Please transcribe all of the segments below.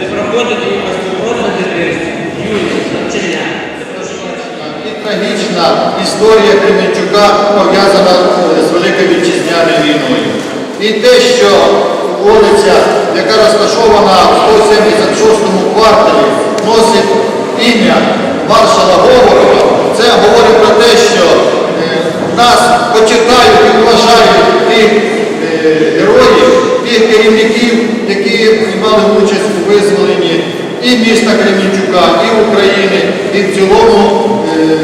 Де проходить її безповоротне дитинство, юність, навчання. І трагічна історія Кременчука пов'язана е, з Великою Вітчизняною війною. І те, що вулиця, яка розташована в 176-му кварталі, цілому е,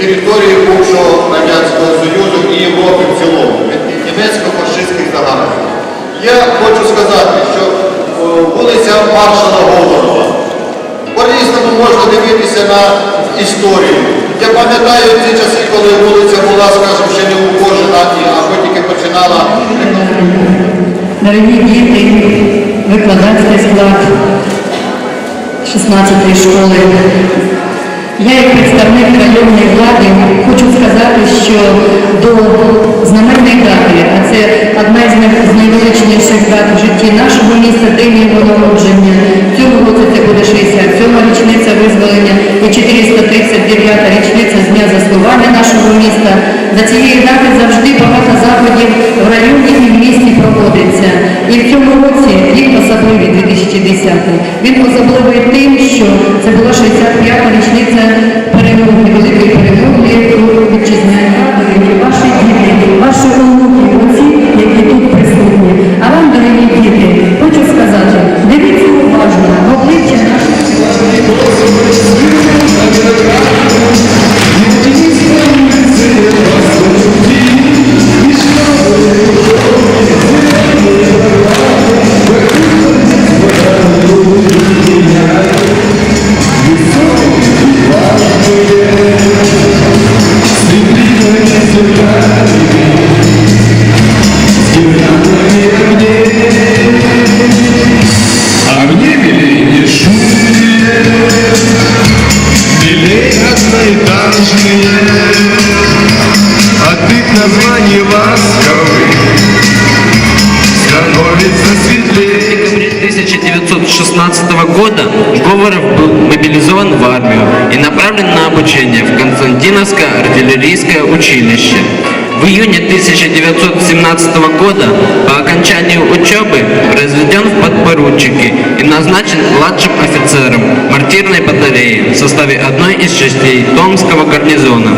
території бувшого Радянського Союзу і Європи в цілому, від німецько-фашистських загарбників. Я хочу сказати, що о, вулиця маршала Говорова. По-різному можна дивитися на історію. Я пам'ятаю ті часи, коли вулиця була, скажімо, ще не ухожена, або тільки починала Дорогі діти, викладацький склад 16-ї школи. Я як представник районної влади хочу сказати, що до знаменної дати, а це одна з найвеличніших дат в житті нашого міста, день його народження. В цьому це буде 67-ма річниця визволення і 439-та річниця з дня нашого міста. За цієї дати завжди багато заходів в районі і в місті проводиться. І в цьому році він особливий 2010. Він особливий тим, що це була 65-та річниця перемоги В декабре 1916 года Говоров был мобилизован в армию и направлен на обучение в Константиновское артиллерийское училище. В июне 1917 года по окончанию учебы произведен в подпоручики и назначен младшим офицером мартирной батареи в составе одной из частей Томского гарнизона.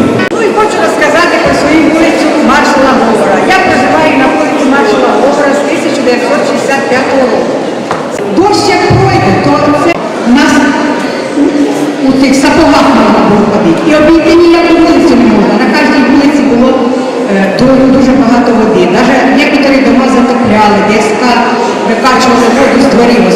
Викачували воду з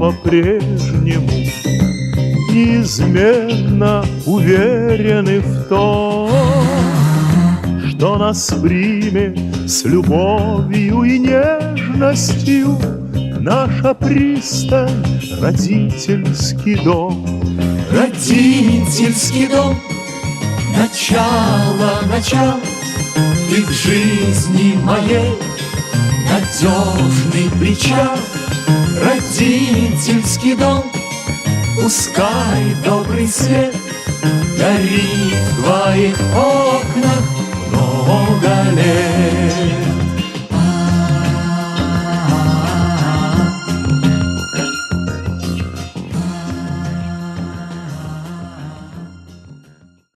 по-прежнему Неизменно уверены в том Что нас примет с любовью и нежностью Наша пристань, родительский дом Родительский дом, начало, начало, Ты в жизни моей надежный причал. Родительский дом, пускай добрый свет Горит в твоих окнах много лет.